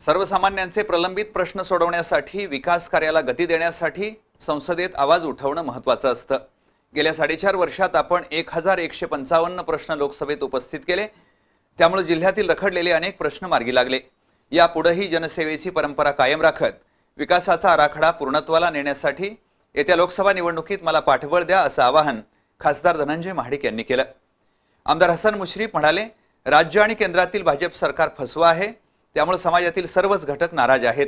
सर्वसामान्यांचे प्रलंबित प्रश्न सोडवण्यासाठी विकास कार्याला गती देण्यासाठी संसदेत आवाज उठवणं महत्त्वाचं असतं. गेल्या साडेचार वर्षात आपण एक हजार एकशे पंचावन्न प्रश्न लोकसभेत उपस्थित केले. त्यामुळे जिल्ह्यातील रखडलेले अनेक प्रश्न मार्गी लागले. यापुढेही जनसेवेची परंपरा कायम राखत विकासाचा आराखडा पूर्णत्वाला नेण्यासाठी येत्या लोकसभा निवडणुकीत मला पाठबळ द्या असं आवाहन खासदार धनंजय महाडिक यांनी केलं. आमदार हसन मुश्रीफ म्हणाले राज्य आणि केंद्रातील भाजप सरकार फसवं आहे त्यामुळे समाजातील सर्वच घटक नाराज आहेत.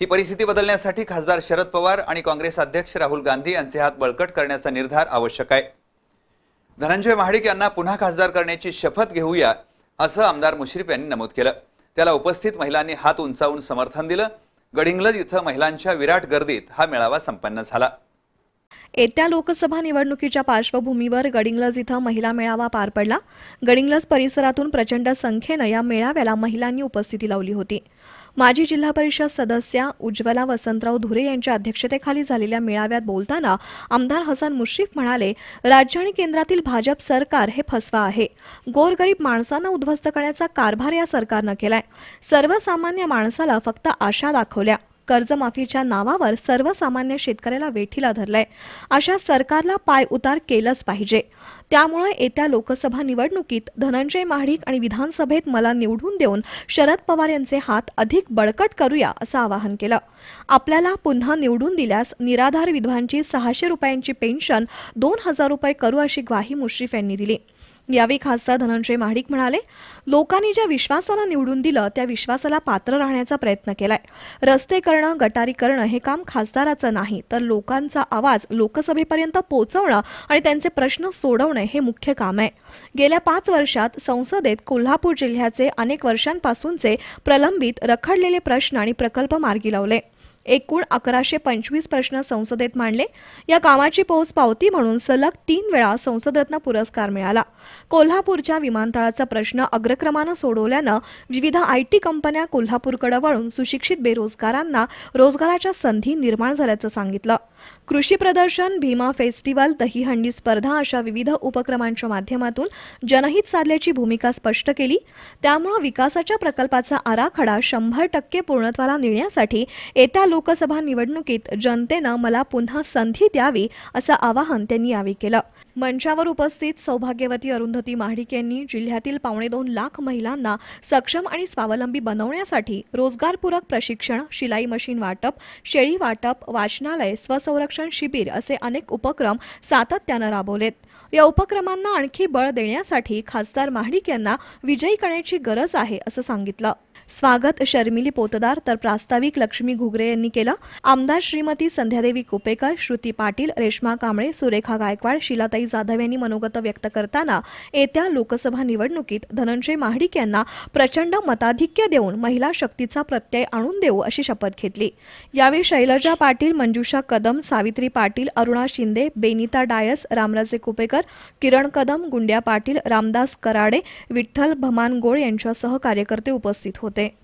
ही परिस्थिती बदलण्यासाठी खासदार शरद पवार आणि काँग्रेस अध्यक्ष राहुल गांधी यांचे हात बळकट करण्याचा निर्धार आवश्यक आहे. धनंजय महाडिक यांना पुन्हा खासदार करण्याची शपथ घेऊया असं आमदार मुश्रीफ यांनी नमूद केलं. त्याला उपस्थित महिलांनी हात उंचावून समर्थन दिलं. गडिंग्लज इथं महिलांच्या विराट गर्दीत हा मेळावा संपन्न झाला. येत्या लोकसभा निवडणुकीच्या पार्श्वभूमीवर गडिंग्लज इथं महिला मेळावा पार पडला. गडिंग्लज परिसरातून प्रचंड संख्येनं या मेळाव्याला महिलांनी उपस्थिती लावली होती. माजी जिल्हा परिषद सदस्या उज्ज्वला वसंतराव धुरे यांच्या अध्यक्षतेखाली झालेल्या मेळाव्यात बोलताना आमदार हसन मुश्रीफ म्हणाले राज्य आणि केंद्रातील भाजप सरकार हे फसवा आहे. गोरगरीब माणसांना उद्ध्वस्त करण्याचा कारभार या सरकारनं केलाय. सर्वसामान्य माणसाला फक्त आशा दाखवल्या. कर्जमाफीच्या नावावर सर्वसामान्य शेतकऱ्याला वेठीला धरलाय. अशा सरकारला पाय उतार केलंच पाहिजे. त्यामुळे येत्या लोकसभा निवडणुकीत धनंजय महाडिक आणि विधानसभेत मला निवडून देऊन शरद पवार यांचे हात अधिक बळकट करूया असं आवाहन केलं. आपल्याला पुन्हा निवडून दिल्यास निराधार विधवांची सहाशे रुपयांची पेन्शन दोन हजार रुपये करू अशी ग्वाही मुश्रीफ यांनी दिली. यावेळी खासदार धनंजय महाडिक म्हणाले लोकांनी ज्या विश्वासाला निवडून दिलं त्या विश्वासाला पात्र राहण्याचा प्रयत्न केलाय. रस्ते करणं गटारी करणं हे काम खासदाराचं नाही तर लोकांचा आवाज लोकसभेपर्यंत पोहोचवणं आणि त्यांचे प्रश्न सोडवणे हे मुख्य काम आहे. गेल्या पाच वर्षात संसदेत कोल्हापूर जिल्ह्याचे अनेक वर्षांपासूनचे प्रलंबित रखडलेले प्रश्न आणि प्रकल्प मार्गी लावले. एकूण अकराशे पंचवीस प्रश्न संसदेत मांडले. या कामाची पोहोच पावती म्हणून सलग तीन वेळा संसदरत्न पुरस्कार मिळाला. कोल्हापूरच्या विमानतळाचा प्रश्न अग्रक्रमानं सोडवल्यानं विविध आय टी कंपन्या कोल्हापूरकडे वळून सुशिक्षित बेरोजगारांना रोजगाराच्या संधी निर्माण झाल्याचं सांगितलं. कृषी प्रदर्शन भीमा फेस्टिवल दहीहंडी स्पर्धा अशा विविध उपक्रमांच्या माध्यमातून जनहित साधल्याची भूमिका स्पष्ट केली. त्यामुळे विकासाच्या प्रकल्पाचा आराखडा शंभर टक्के पूर्णत्वाला नेण्यासाठी येत्या लोकसभा निवडणुकीत जनतेनं मला पुन्हा संधी द्यावी असं आवाहन त्यांनी यावेळी केलं. मंचावर उपस्थित सौभाग्यवती अरुंधती महाडिक यांनी जिल्ह्यातील पावणे दोन लाख महिलांना सक्षम आणि स्वावलंबी बनवण्यासाठी रोजगारपूरक प्रशिक्षण शिलाई मशीन वाटप शेळी वाटप वाचनालय स्वसंरक्षण शिबिर असे अनेक उपक्रम सातत्यानं राबवलेत. या उपक्रमांना आणखी बळ देण्यासाठी खासदार महाडिक यांना विजयी करण्याची गरज आहे असं सांगितलं. स्वागत शर्मिली पोतदार तर प्रास्ताविक लक्ष्मी घुगरे यांनी केलं. आमदार श्रीमती संध्यादेवी कुपेकर श्रुती पाटील रेश्मा कांबळे सुरेखा गायकवाड शिलाताई जाधव यांनी मनोगत व्यक्त करताना येत्या लोकसभा निवडणुकीत धनंजय महाडिक यांना प्रचंड मताधिक्य देऊन महिला शक्तीचा प्रत्यय आणून देऊ अशी शपथ घेतली. यावेळी शैलजा पाटील मंजुषा कदम सावित्री पाटील अरुणा शिंदे बेनिता डायस रामराजे कुपेकर किरण कदम गुंड्या पाटील रामदास कराडे विठ्ठल भमानगोळ यांच्यासह कार्यकर्ते उपस्थित होते.